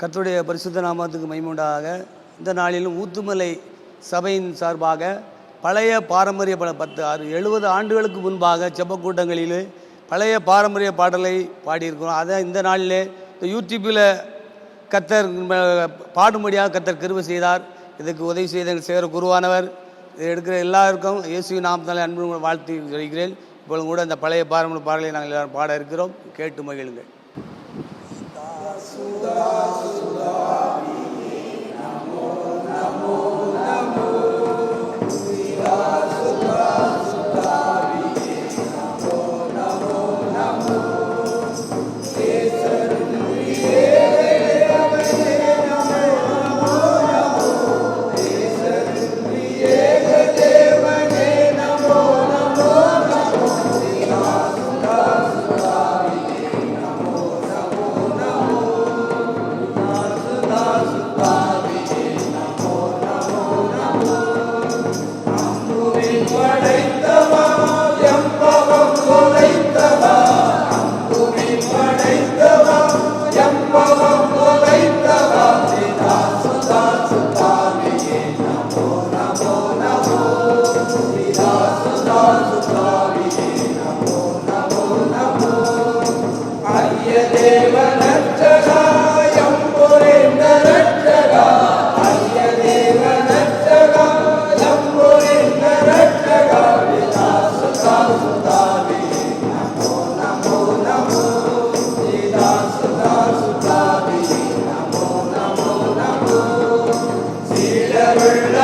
கத்துடைய பரிசுத்த நாமத்துக்கு மைமுண்டாக. இந்த நாளிலும் ஊத்துமலை சபையின் சார்பாக பழைய பாரம்பரிய பல பத்து ஆறு எழுபது ஆண்டுகளுக்கு முன்பாக செப்பக்கூட்டங்களில் பழைய பாரம்பரிய பாடலை பாடியிருக்கிறோம். அதை இந்த நாளிலே இந்த யூடியூப்பில் கத்தர் பாடும்படியாக கத்தர் கிருபை செய்தார். இதுக்கு உதவி செய்த சேர குருவானவர். இதை எடுக்கிற எல்லாருக்கும் இயேசு நாமத்தாலே அன்பு வாழ்த்து சொல்கிறேன். இப்பொழுது கூட இந்த பழைய பாரம்பரிய பாடலை நாங்கள் எல்லாரும் பாட இருக்கிறோம். கேட்டு மகிழுங்கள். Sudá, Sudá. never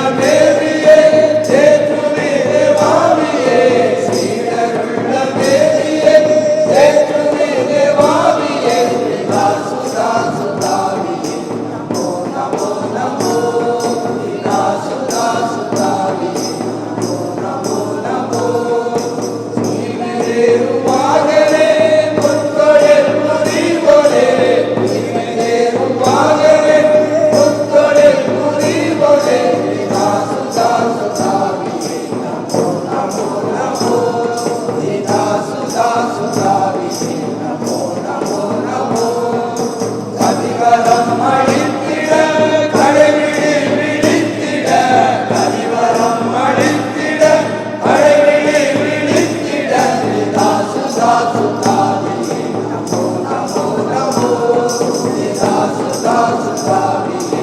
加持大地，供养供养佛，护念加持加持大地。